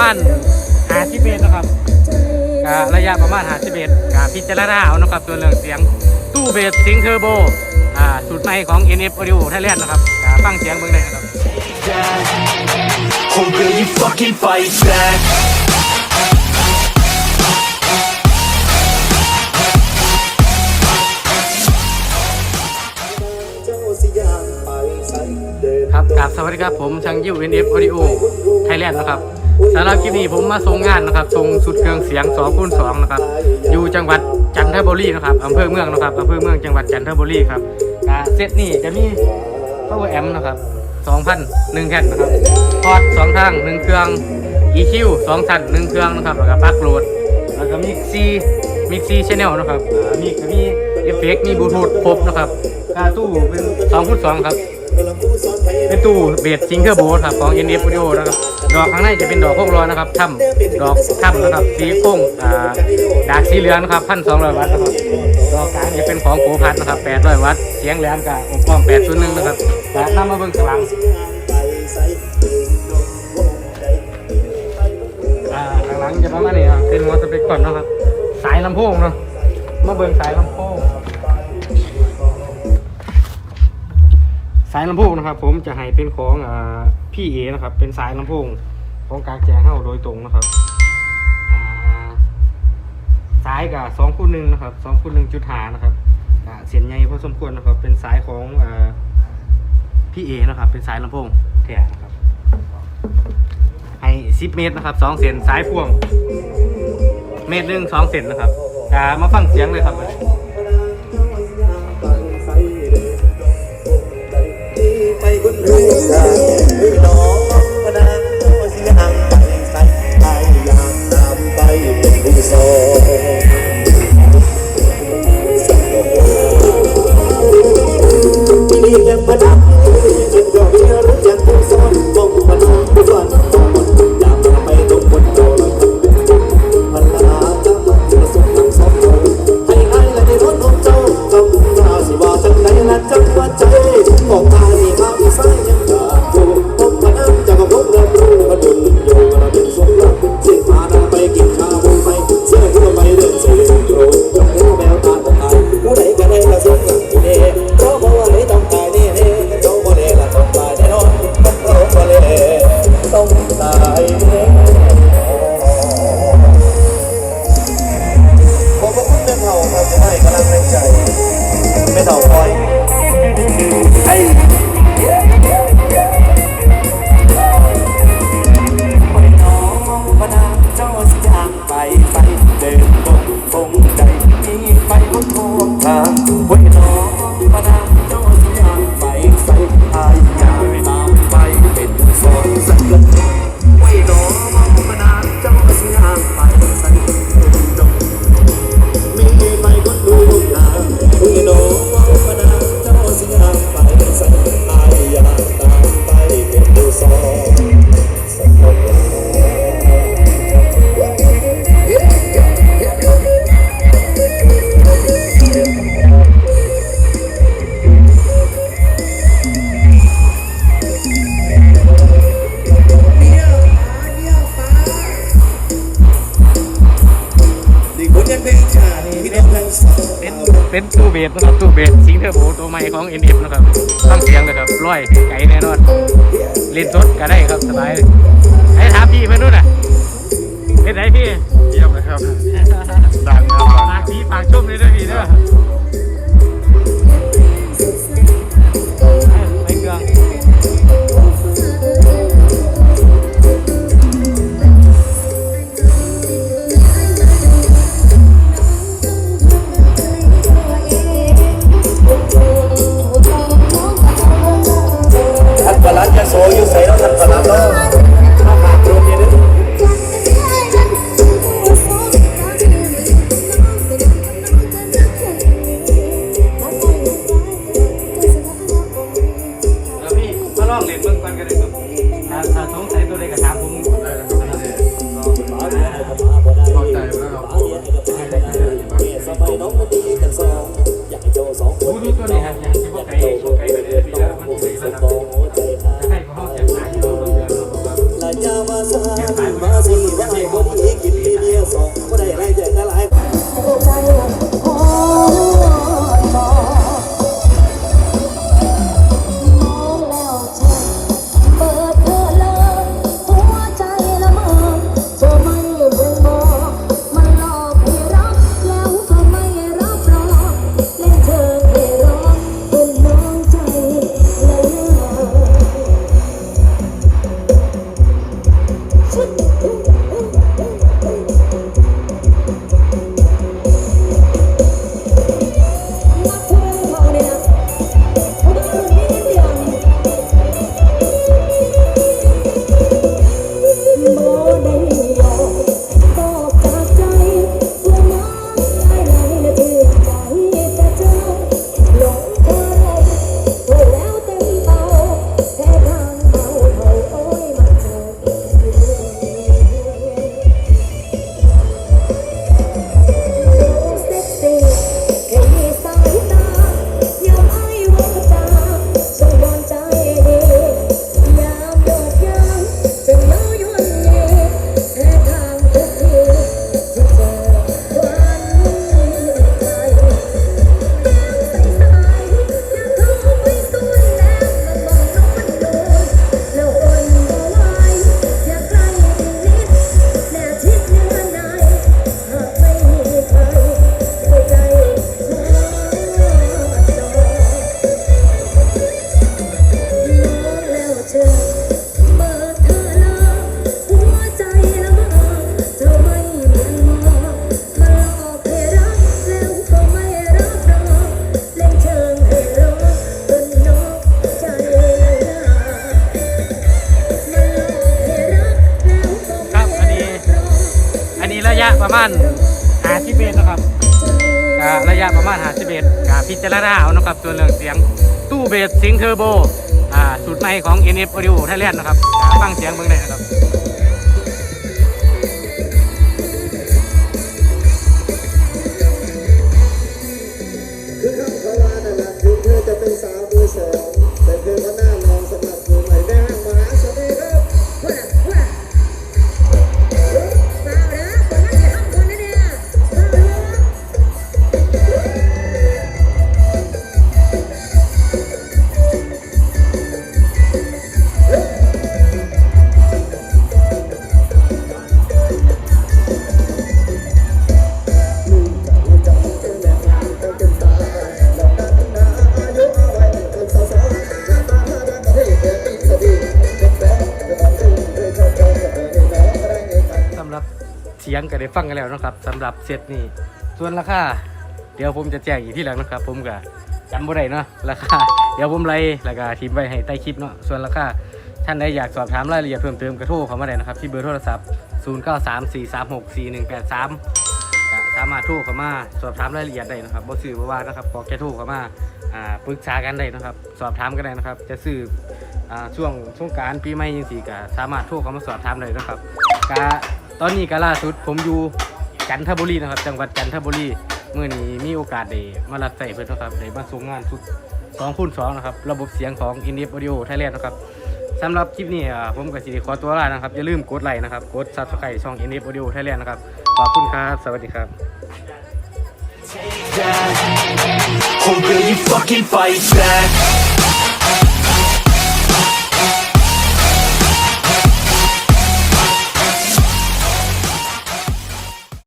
มาณ50เมตรนะครับก็ระยะประมาณ50เมตรก็พิจารณาเอานะครับตัวเรื่องเสียงตู้เบสซิงเทอร์โบอ่าสูตรใหม่ของ NF Audio Thailand นะครับก็ฟังเสียงเบิ่งได้นะครับ Or will you fucking fight back? ครับกราบสวัสดีครับผมช่างยิว NF Audio Thailand นะครับ สำหรับคลิปนี้ผมมาส่งงานนะครับส่งสุดเครื่องเสียง2คูณ2นะครับอยู่จังหวัดจันทบุรีนะครับอำเภอเมืองนะครับอำเภอเมืองจังหวัดจันทบุรีครับเซตนี้จะมี power amp นะครับ2,000หนึ่งแผ่นะครับพอร์ตสองทางหนึ่งเครื่อง EQ สองชั้นหนึ่งเครื่องนะครับแล้วก็ปลั๊กโหลดแล้วก็มิกซีมิกซีชแนลนะครับมีก็มีเอฟเฟกต์มีบลูทูธครบนะครับกาตู้เป็น2คูณ2ครับ เป็นตู้เบสซิงเกอร์โบสครับของ NF Audio นะครับ ดอกข้างในจะเป็นดอกโค้งร้อนนะครับถ้ำดอกถ้ำนะครับสีโค้งอ่าดากสีเหลืองนะครับพันสองร้อยวัตต์นะครับดอกกลางจะเป็นของโกพัดนะครับแปดร้อยวัตต์เสียงแหลมกับอบป้อมแปดศูนย์หนึ่งนะครับและนำมาเบิ่งข้างหลังอ่างหลังจะประมาณนี้ครับเป็นหัวสเปกก่อนนะครับ สายลำโพงเนาะมาเบิ่งสายลำโพง สายลำโพงนะครับ ผมจะให้เป็นของอพี่เอนะครับ เป็นสายลำโพงของกลางแจ้งเข้าโดยตรงนะครับสายกับสองคูณหนึ่งนะครับสองคูณหนึ่งจุดหานะครับเสียนใหญ่พอสมควรนะครับ เป็นสายของอพี่เอนะครับ เป็นสายลำโพงแท้นะครับให้สิบเมตรนะครับสองเส้นสายพ่วง เมตรหนึ่งสองเส้นนะครับมาฟังเสียงเลยครับ น้อสายมือน้องพนัง เป็นเป็นตู้เบสนะครับตู้เบสซิงเทอร์โบตัวใหม่ของ NF นะครับฟังเสียงเลยครับร้อยไก่แน่นอนเล่นสดก็ได้ครับสบายเลยไอ้ถามพี่เพื่อนนู่นน่ะเป็นไรพี่เยี่ยมเลยครับดังครับฝากพี่ฝากชมเลยด้วยพี่เด้อ 모르더니 ระยะประมาณ50เมตรพิจารณาเอานะครับส่วนเรื่องเสียงตู้เบสซิงเทอร์โบอ่าสูตรใหม่ของ NF Audio Thailand นะครับฟังเสียงเบิ่งได้นะครับคือคำเขาว่านั่นแหละถึงเธอจะเป็นสาวมือสอง สียงก็ได้ฟังกันแล้วนะครับสำหรับเซตนี้ ส่วนราคาเดี๋ยวผมจะแจ้งอีกที่หลังนะครับ ผมก็จำบ่ได้เนาะราคาเดี๋ยวผมไล่ราคาทีมไว้ให้ใต้คลิปเนาะส่วนราคาท่านใดอยากสอบถามรายละเอียดเพิ่มเติมก็โทรเข้ามาได้นะครับ ที่เบอร์โทรศัพท์ 0934364183สามารถโทรเข้ามาสอบถามรายละเอียดได้นะครับบ่ซื้อบ่ว่านะครับขอแค่โทรเข้ามาอ่าปรึกษากันได้นะครับ สอบถามกันได้นะครับ จะซื้ออ่าช่วงสงการปีใหม่ยังสี่ก็สามารถโทรเข้ามาสอบถามได้นะครับกา ตอนนี้ก็ล่าสุดผมอยู่จันทบุรีนะครับ จังหวัดจันทบุรีเมื่อนี้มีโอกาสได้มารับใส่เพิ่อนนะครับได้มาส่งงานชุด2คูณ2นะครับ ระบบเสียงของ i n d i f Audio Thailand นะครับสำหรับคลิปนี้ผมก็สิได้ขอตัวลานะครับ อย่าลืมกดไลค์นะครับ กด Subscribe ช่อง i n d i f Audio Thailand นะครับ ขอบคุณครับ สวัสดีครับ Or will you fucking fight back?